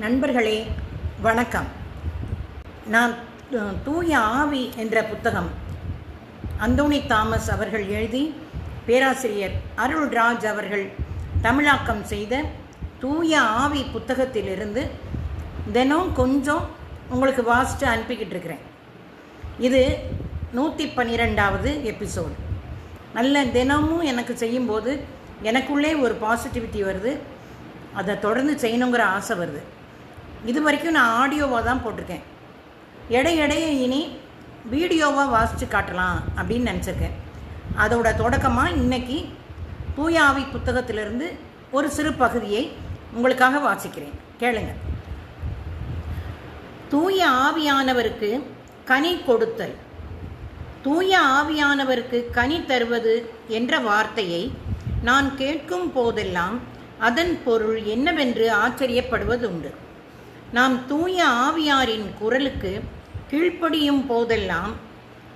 நண்பர்களே வணக்கம். நான் தூய ஆவி என்ற புத்தகம் அந்தோணி தாமஸ் அவர்கள் எழுதி பேராசிரியர் அருள்ராஜ் அவர்கள் தமிழாக்கம் செய்த தூய ஆவி புத்தகத்திலிருந்து தினம் கொஞ்சம் உங்களுக்கு வாசித்து அனுப்பிக்கிட்டு இருக்கிறேன். இது நூற்றி பன்னிரெண்டாவது எபிசோடு. நல்ல தினமும் எனக்கு செய்யும்போது எனக்குள்ளே ஒரு பாசிட்டிவிட்டி வருது. அதை தொடர்ந்து செய்யணுங்கிற ஆசை வருது. இது வரைக்கும் நான் ஆடியோவாக தான் போட்டிருக்கேன். எடை எடையை இனி வீடியோவாக வாசித்து காட்டலாம் அப்படின்னு நினச்சிருக்கேன். அதோட தொடக்கமாக இன்றைக்கி தூய ஆவி புத்தகத்திலிருந்து ஒரு சிறு பகுதியை உங்களுக்காக வாசிக்கிறேன். கேளுங்க. தூய ஆவியானவருக்கு கனி கொடுத்தல். தூய ஆவியானவருக்கு கனி தருவது என்ற வார்த்தையை நான் கேட்கும் போதெல்லாம் அதன் பொருள் என்னவென்று ஆச்சரியப்படுவதுண்டு. நாம் தூய ஆவியாரின் குரலுக்கு கீழ்ப்படியும் போதெல்லாம்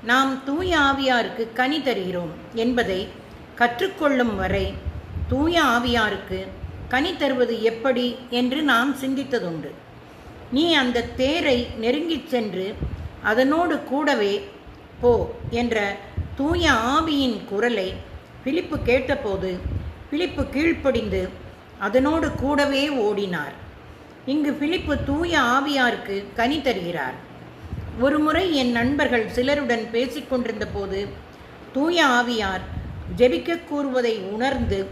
நாம் தூய ஆவியாருக்கு கனி தருகிறோம் என்பதை கற்றுக்கொள்ளும் வரை தூய ஆவியாருக்கு கனி தருவது எப்படி என்று நாம் சிந்தித்ததுண்டு. நீ அந்த தேரை நெருங்கிச் சென்று அதனோடு கூடவே போ என்ற தூய ஆவியின் குரலை பிலிப்பு கேட்டபோது பிலிப்பு கீழ்ப்படிந்து அதனோடு கூடவே ஓடினார். இங்கு பிலிப்பு தூய ஆவியாருக்கு கனி தருகிறார். ஒருமுறை என் நண்பர்கள் சிலருடன் பேசிக்கொண்டிருந்த போது தூய ஆவியார் ஜெபிக்க கூறுவதை உணர்ந்து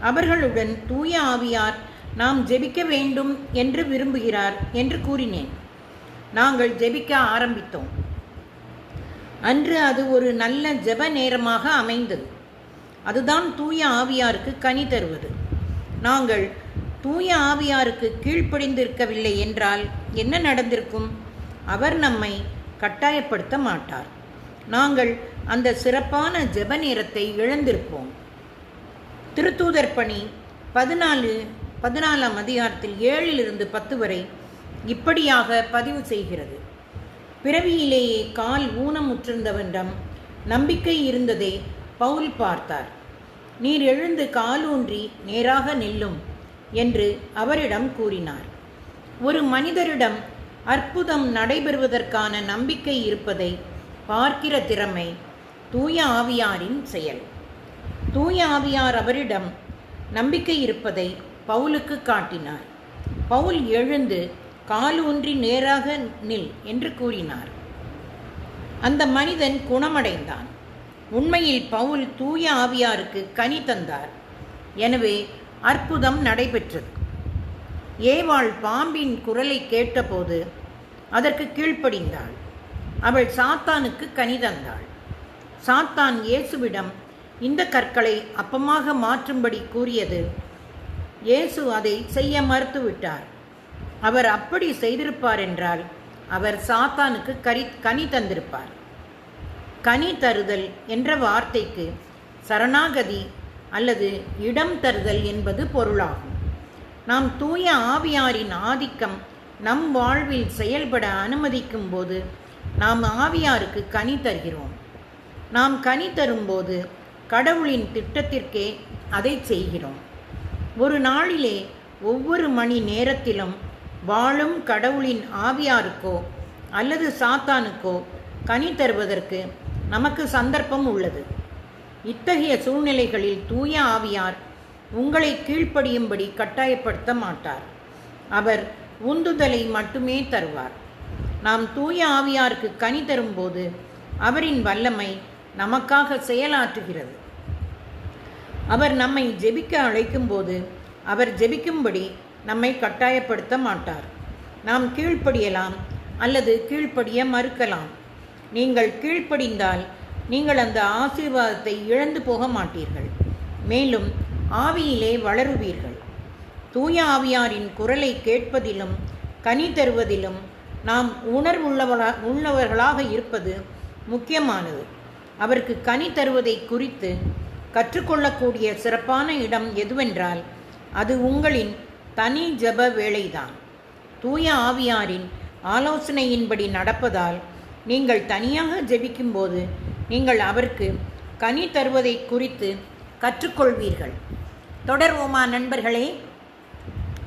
அவர்களுடன் தூய ஆவியார் நாம் ஜெபிக்க வேண்டும் என்று விரும்புகிறார் என்று கூறினேன். நாங்கள் ஜெபிக்க ஆரம்பித்தோம். அன்று அது ஒரு நல்ல ஜெப நேரமாக அமைந்தது. அதுதான் தூய ஆவியாருக்கு கனி தருவது. நாங்கள் தூய ஆவியாருக்கு கீழ்ப்படிந்திருக்கவில்லை என்றால் என்ன நடந்திருக்கும்? அவர் நம்மை கட்டாயப்படுத்த மாட்டார். நாங்கள் அந்த சிறப்பான ஜெப நேரத்தை இழந்திருப்போம். திருத்தூதர் பணி பதினாலு பதினாலாம் அதிகாரத்தில் ஏழிலிருந்து பத்து வரை இப்படியாக பதிவு செய்கிறது. பிறவியிலேயே கால் ஊனமுற்றிருந்தவனிடம் நம்பிக்கை இருந்ததை பவுல் பார்த்தார். நீர் எழுந்து காலூன்றி நேராக நில்லும். என்று அவரிடம் கூறினார். ஒரு மனிதரிடம் அற்புதம் நடைபெறுவதற்கான நம்பிக்கை இருப்பதை பார்க்கிற திறமை தூய ஆவியாரின் செயல். தூய ஆவியார் அவரிடம் நம்பிக்கை இருப்பதை பவுலுக்கு காட்டினார். பவுல் எழுந்து காலூன்றி நேராக நில் என்று கூறினார். அந்த மனிதன் குணமடைந்தான். உண்மையில் பவுல் தூய ஆவியாருக்கு கனி தந்தார். எனவே அற்புதம் நடைபெற்றது. ஏவாள் பாம்பின் குரலை கேட்டபோது அதற்கு கீழ்ப்படிந்தாள். அவள் சாத்தானுக்கு கனி தந்தாள். சாத்தான் இயேசுவிடம் இந்த கற்களை அப்பமாக மாற்றும்படி கூறியது. இயேசு அதை செய்ய மறுத்துவிட்டார். அவர் அப்படி செய்திருப்பார் என்றால் அவர் சாத்தானுக்கு கரி கனி தந்திருப்பார். கனி தருதல் என்ற வார்த்தைக்கு சரணாகதி அல்லது இடம் தருதல் என்பது பொருளாகும். நாம் தூய ஆவியாரின் ஆதிக்கம் நம் வாழ்வில் செயல்பட அனுமதிக்கும் போது நாம் ஆவியாருக்கு கனி தருகிறோம். நாம் கனி தரும்போது கடவுளின் திட்டத்திற்கே அதை செய்கிறோம். ஒரு நாளிலே ஒவ்வொரு மணி நேரத்திலும் வாழும் கடவுளின் ஆவியாருக்கோ அல்லது சாத்தானுக்கோ கனி தருவதற்கு நமக்கு சந்தர்ப்பம் உள்ளது. இத்தகைய சூழ்நிலைகளில் தூய ஆவியார் உங்களை கீழ்ப்படியும்படி கட்டாயப்படுத்த மாட்டார். அவர் உந்துதலை மட்டுமே தருவார். நாம் தூய ஆவியாருக்கு கனி தரும்போது அவரின் வல்லமை நமக்காக செயலாற்றுகிறது. அவர் நம்மை ஜெபிக்க அழைக்கும்போது அவர் ஜெபிக்கும்படி நம்மை கட்டாயப்படுத்த மாட்டார். நாம் கீழ்ப்படியலாம் அல்லது கீழ்ப்படிய மறுக்கலாம். நீங்கள் கீழ்ப்படிந்தால் நீங்கள் அந்த ஆசீர்வாதத்தை இழந்து போக மாட்டீர்கள். மேலும் ஆவியிலே வளருவீர்கள். தூய ஆவியாரின் குரலை கேட்பதிலும் கனி தருவதிலும் நாம் உணர்வுள்ளவளா உள்ளவர்களாக இருப்பது முக்கியமானது. அவருக்கு கனி தருவதை குறித்து கற்றுக்கொள்ளக்கூடிய சிறப்பான இடம் எதுவென்றால் அது உங்களின் தனி ஜப வேலைதான் தூய ஆவியாரின் ஆலோசனையின்படி நடப்பதால் நீங்கள் தனியாக ஜெபிக்கும்போது நீங்கள் அவருக்கு கனி தருவதை குறித்து கற்றுக்கொள்வீர்கள். தொடர்வோமா நண்பர்களே?